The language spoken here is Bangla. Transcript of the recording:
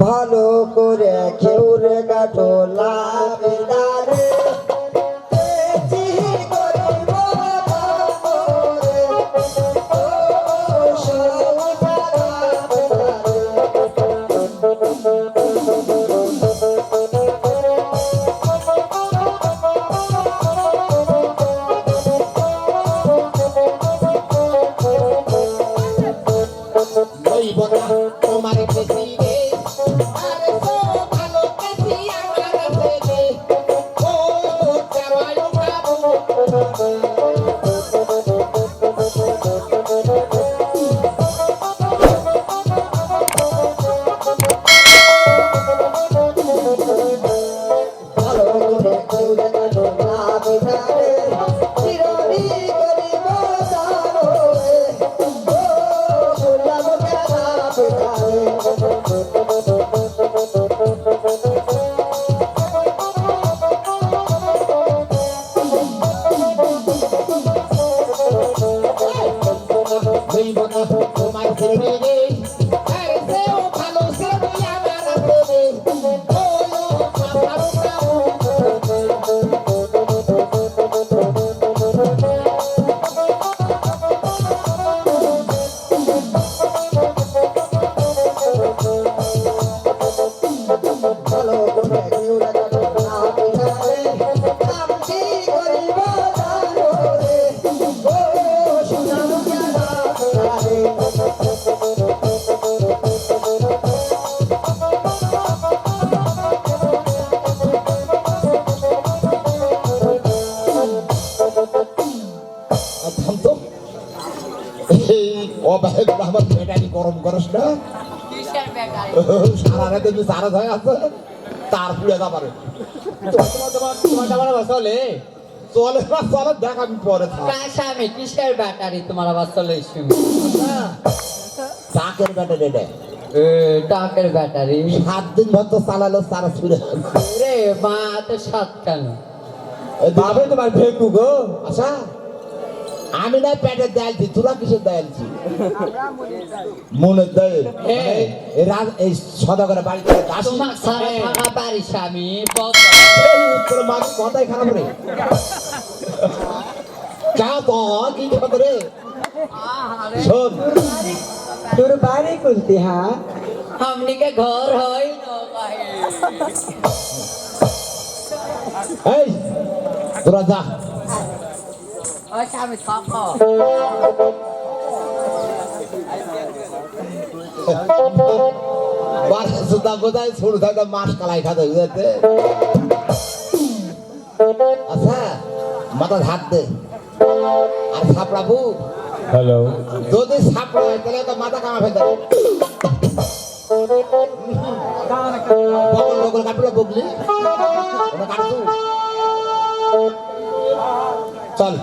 ভালো করে খেউরে কাটো এই অবাহে আমার পেটানি গরম করস না। সারা রাতে তুমি সারা হয়ে আছে তার পুড়ে যাবারে। চলে? চলে না চলে দেখ আমি পরে স্বামী কিসের ব্যাটারি? তোমার আবার চলে এসছি চাকের ব্যাটে রেডে টাকের ব্যাটারি। সাত দিন ভর তো চালালো সারা ছুড়ে রে মা তো সাত কেন? বাবে তোমার ফেকু গো আচ্ছা আমি না পেটের দেয়ালছি তোরা কিসের দেয়ালছি মনের দেয়? হ্যাঁ। মানে এই সদা করে বাড়ি থেকে হ্যাঁ। বাড়ি স্বামী উত্তর মাছ কথাই খারাপ রে। কা কি কথা রে? শোন। তোর বাড়ি খুলতে হ্যাঁ আমনিকে ঘর হই হয় এই তোরা যা। স্বামী থাকো বাস সুদা বোঝায় ছোট থাকা মাস কালাই খাতে বুঝাতে আচ্ছা মাথা হাত দে। আর সাপড়াবু হ্যালো। যদি সাপড়া হয় তাহলে তো মাথা কামা ফেলতে বগল বগল কাটলে ওটা চল।